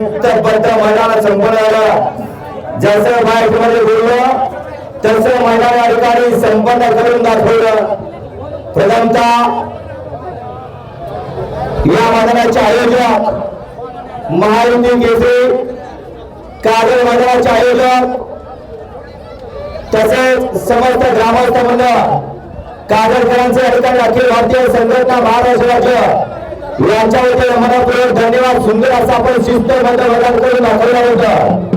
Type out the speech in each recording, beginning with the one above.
मुक्तबद्ध मैदान संपन्न जसं बाईकमध्ये बोललो तसं मैदान अधिकारी संपन्न करून दाखवलं. प्रथमता या मैदानाचे आयोजक महायुती केसरी कागल मैदानाचे आयोजक तसेच समस्त ग्रामस्थ मंडळ कागलकरांचे अधिकारी अखिल भारतीय संघटना महाराष्ट्र राज्य यांच्या वतीने मनपूर्वक धन्यवाद. सुंदर असं आपण शिस्तबद्ध मैदान करून दाखवलं होतं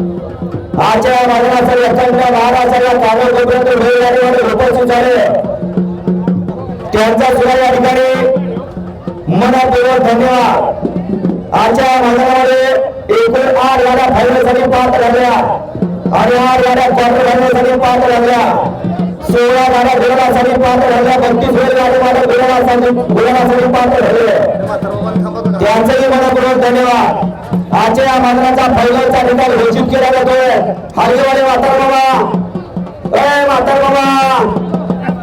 आजच्या या मैदानासाठी अखंड महाराष्ट्राला कागल कोपऱ्यातून वेगवेगळे उपस्थित झाले. त्यांचा सुद्धा या ठिकाणी मनपूर्वक धन्यवाद. आजच्या या मैदानामध्ये एकूण आठ गाड्या फायनलसाठी पात्र झाल्या आणि आठ गाड्या क्वार्टर फायनलसाठी पात्र झाल्या सोळा बारा गुलाबासाठी पात्र झाल्या बत्तीस वेळ गाडी माझ्या गुलाबासाठी गुलाबासाठी पात्र झाले त्यांचंही मनपूर्वक धन्यवाद. आजच्या या मैदानाचा फायनलचा निकाल घोषित केला जातो हरिवाले म्हातार बाबा. अय म्हातार बाबा.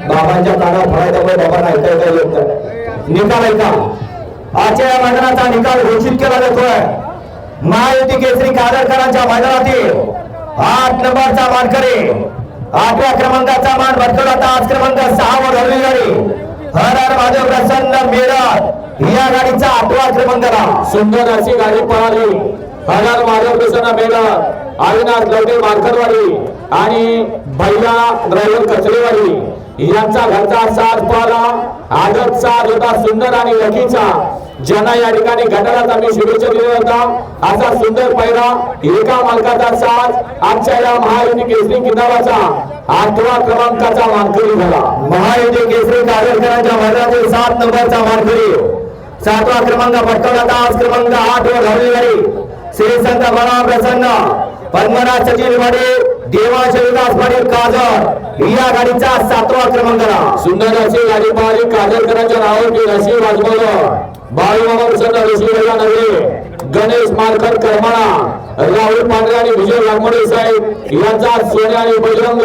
बाबांच्या कानात फळायचा पण बाबा नाही ऐकायला येत निकाल ऐका. आजच्या या मैदानाचा निकाल घोषित केला जातोय. महायुती केसरी कादरकरांच्या मैदानातील आठ नंबरचा मानकरी आठव्या क्रमांकाचा मान भटकवला होता. आज क्रमांक सहा वर हरली गाडी. हर हर महादेव प्रसन्न मेरठ. या गाडीचा आठवा क्रमांकाला सुंदर अशी गाडी पळाली. हजार माधव प्रसन्न मेळत अविनाश लवडे मारकरवाडी आणि भैया ड्रायव्हर कचरेवाडी. यांचा घरचा साथ पळाला आदत होता सुंदर आणि लकीचा. ज्यांना या ठिकाणी गटारात आम्ही शुभेच्छा दिल्या होता. असा सुंदर पैरा एका मालकाचा साथ आजच्या या महायुती केसरी किताबाचा आठवा क्रमांकाचा मानकरी झाला. महायुती केसरी कादरकरांच्या मैदानातील सात नंबरचा मानकरी सातवा क्रमांक पटकावला आज क्रमांक आठ वर हरली गाडी श्री संत बाळा प्रसन्न पद्मनाथ सचिन वाडे देवाश विकास पाटील काजर या गाडीचा सातवा क्रमांकाला सुंदर अशी गाडी पाहिली. काजरकरांच्या नावावरती रशी वाजवलं. बाळूमामा प्रसन्न ऋषी वेळा गणेश मारकर करमाळा राहुल पांढरे आणि विजय वाघमोडे साहेब यांचा सोने आणि बजरंग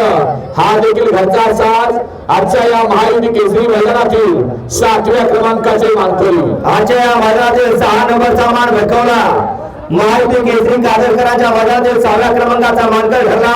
हा देखील घरचा साज. आजच्या या महायुती केसरी मैदानातील सातव्या क्रमांकाचे मानकरी. आजच्या या मैदानातील सहा नंबरचा मान भटकवला. महायुती केसरी कादरकरांच्या मैदानातील सहाव्या क्रमांकाचा मानकर ठरला.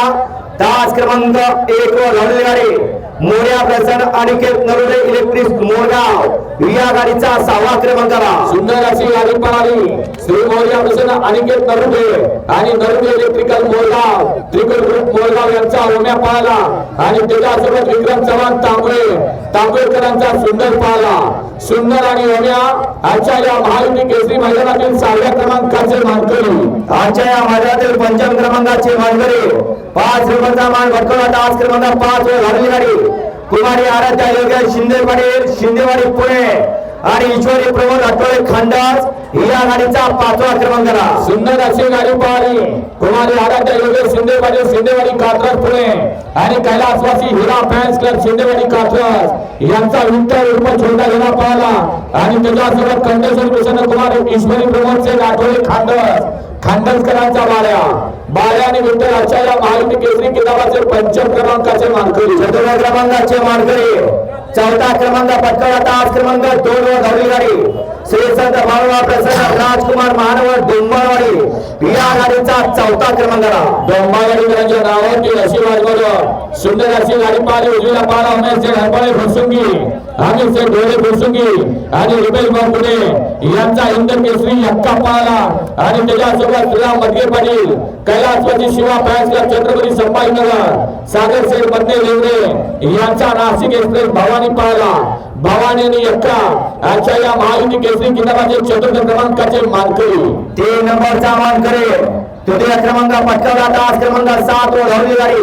तास क्रमांक एक वर हरली गाडी मोर्या प्रसन्न अनिकेत नरुडे इलेक्ट्रिक मोरगाव. या गाडीचा सहावा क्रमांकाला सुंदर अशी गाडी पळाली. श्री मोर्या प्रसन्न अनिकेत नरुडे आणि नरुडे इलेक्ट्रिकल मोरगाव. त्रिकल ग्रुप मोरगाव यांचा ओम्या पळाला. आणि त्याच्यासोबत विक्रम चव्हाण तांबळे तांबळेकरांचा सुंदर पळाला. सुंदर आणि ओम्या आजच्या या महायुती केसरी मैदानातील सहाव्या क्रमांक आजच्या या माझ्यातील पंचम क्रमांकाचे मानकरी पाच रुपयाचा मान भटकवला आज क्रमांक पाच वर हरली गाडी. कुमारी आराध्या योग्य शिंदे पाटील शिंदेवाडी पुणे आणि ईश्वरी प्रमोद आठवले खांडास या गाडीचा पाचवा क्रमांकाला. सुंदर अशी गाडी पाहिली. कुमारी आराध्या योगेश शिंदेवाडी शिंदेवाडी कात्रज पुणे आणि कैलासवासी हिरा फॅन्स क्लब शिंदेवाडी कात्रज यांचा विठ्ठल रूप छोटा हिरा पाहिला. आणि त्याच्यासोबत कंडेश्वर प्रसन्न कुमार ईश्वरी प्रमोद शेख आठवले खांडस खांडसकरांचा बाळ्या बाळ्या आणि विठ्ठलाच्या या महायुती केसरी किताबाचे पंचम क्रमांकाचे मानकरी. चतुर्थ क्रमांकाचे मानकरी. चौथा क्रमांक पटकावला तास क्रमांक दोन वर धावली गाडी श्री संत बाळवा प्रसन्न राजकुमार महानवर डोंबाळवाडी. या गाडीचा चौथा क्रमांकाला डोंबावाडीकरांच्या नावावरती अशी वाजवलं सुंदर अशी गाडी पाहिली. उजवीला पाहिला उमेश हरपाळे हरपळे फुरसुंगी. अमित शेठ ढोळे फुरसुंगी. आणि रुपेश बापुडे यांचा हिंद केसरी हक्का पाहिला. आणि त्याच्यासोबत श्रीराम मधगे पाटील. कैलासवासी शिवा फॅन्स क्लब छत्रपती संभाजीनगर सागर शेठ मधने लेवरे यांचा नाशिक एक्सप्रेस भवानी पाहिला भवानी आणि यक्का आजच्या या महायुती केसरी किताबाचे चतुर्थ क्रमांकाचे मानकरी. तीन नंबरचा मानकरी. तृतीय क्रमांक पटकावला तास क्रमांक सात वर धावली गाडी.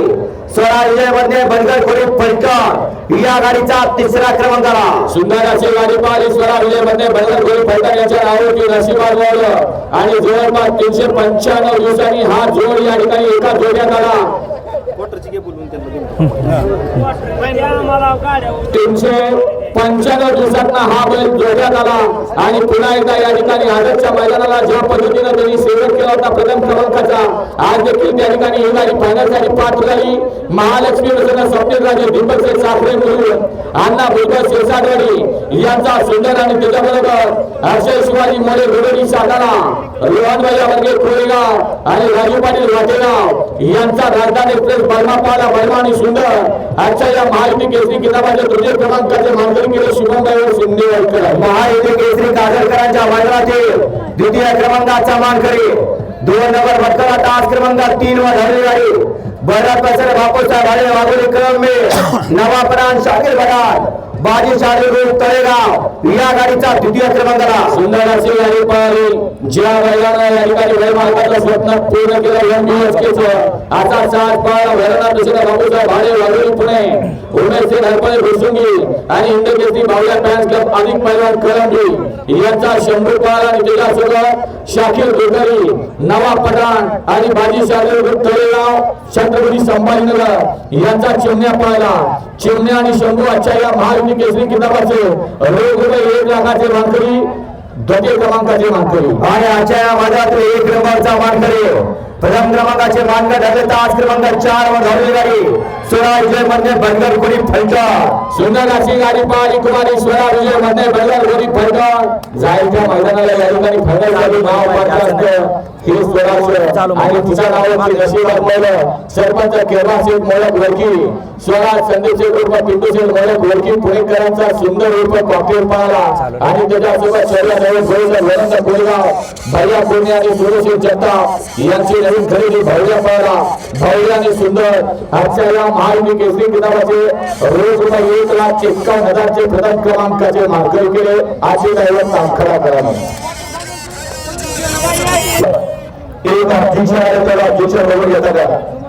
सोळा विजयमध्ये बनकर खोडी फटकर या गाडीचा तिसरा क्रमांक आला सुंदर अशी गाडी पाहिली. सोळा विजयमध्ये बनकर गोळी फलटण यांच्या नावावरती नशिबात वाढलं आणि जवळपास तीनशे पंच्याण्णव दिवसांनी हा जोड या ठिकाणी एका जोड्यात आला. तीनशे पंच्याण्णव दिवसात हा बैल जोडण्यात आला आणि पुन्हा एकदा या ठिकाणी आजच्या मैदानाला ज्या पद्धतीने त्यांनी सेवन केला होता प्रथम क्रमांकाचा आज देखील त्या ठिकाणी येणारी गाडी फायनलसाठी पात्र झाली. महालक्ष्मी प्रसन्न स्वप्नील राजे दीपक शेठ साखरे मिळून अण्णा भूकर शेषाडवाडी यांचा सुंदर आणि त्याच्याबरोबर अक्षय शिवाजी मोरे रोडडी सातारा रोहन भैया वर्गे म्हणजे कोरेगाव आणि राजू पाटील वाटेगाव यांचा राजधानी एक्सप्रेस बर्मा पाला बर्मा आणि सुंदर आजच्या या महायुती केसरी किताबाच्या तृतीय क्रमांकाचे मानकरी केले शुभम भाई महायुती केसरी काजळकरांच्या मैदानातील द्वितीय क्रमांकाचा मान मानकरी. दोन नंबर भटकला तास क्रमांक तीन वर धरले आहे. भरत पसर बापूचा भाडे वाघोली नवा प्राण शाकीर भटार बाजी शाली ग्रुप तळेगाव. या गाडीचा द्वितीय क्रमांकाला सुंदर असे गाडी पळाली. ज्या बैलानं या ठिकाणी वय मालकाचं स्वप्न पूर्ण केलं एम बी एस केचं आता चार पाळ वैरणा दुसऱ्या बाबूचा भाडे वाघोली पुणे. उमेश सिंग हरपळे घुसुंगी आणि इंडकेसरी बावल्या फॅन्स क्लब अधिक पैलवान कलंबी यांचा शंभू पाळ आणि त्याच्यासोबत शाकीर गोगरी नवा पठाण आणि बाजी शाकीर ग्रुप तळेगाव छत्रपती संभाजीनगर यांचा चिमण्या पाहिला चिमण्या आणि शंभू आजच्या या महायुती केसरी किताबाचे रोग एक लाखाचे मानकरी द्वितीय क्रमांकाचे मानकरी. आणि आजच्या या मैदानातील एक नंबरचा मानकरी प्रथम क्रमांकाचे मानकर ठरले तास क्रमांक चार वर धरली गाडी सोळा विजयमध्ये बनगर कुणी फलटण. सुंदर अशी गाडी पाहिली कुमारी स्वरा विजयमध्ये बैलार गोरी फलटण. जायच्या मैदानाला या ठिकाणी फायनल झाली. नाव पात्र असतं. हे स्वराज आणि तिच्या नावाची नशिबात पहिलं सरपंच केरळा शेठ मोळक वरकी स्वराज संदीप शेठ उर्फ पिंटू शेठ मोळक वरकी पुणेकरांचा सुंदर उर्फ कॉकटेल पाहिला आणि त्याच्यासोबत शर्यत नवीन गोळीचा वरंदा कोळगाव भैया पुणे आणि सुरेश जगताप यांची नवीन खरेदी भव्य पाहिला भव्य आणि सुंदर. आजच्या या महायुती केसरी किताबाचे रोज रुपये एक लाख एक्कावन्न हजारचे प्रथम क्रमांकाचे मार्करी केले. आजचे दैवत साखरा करा एक अध्यक्ष आहे त्याला अध्यक्ष बरोबर येतात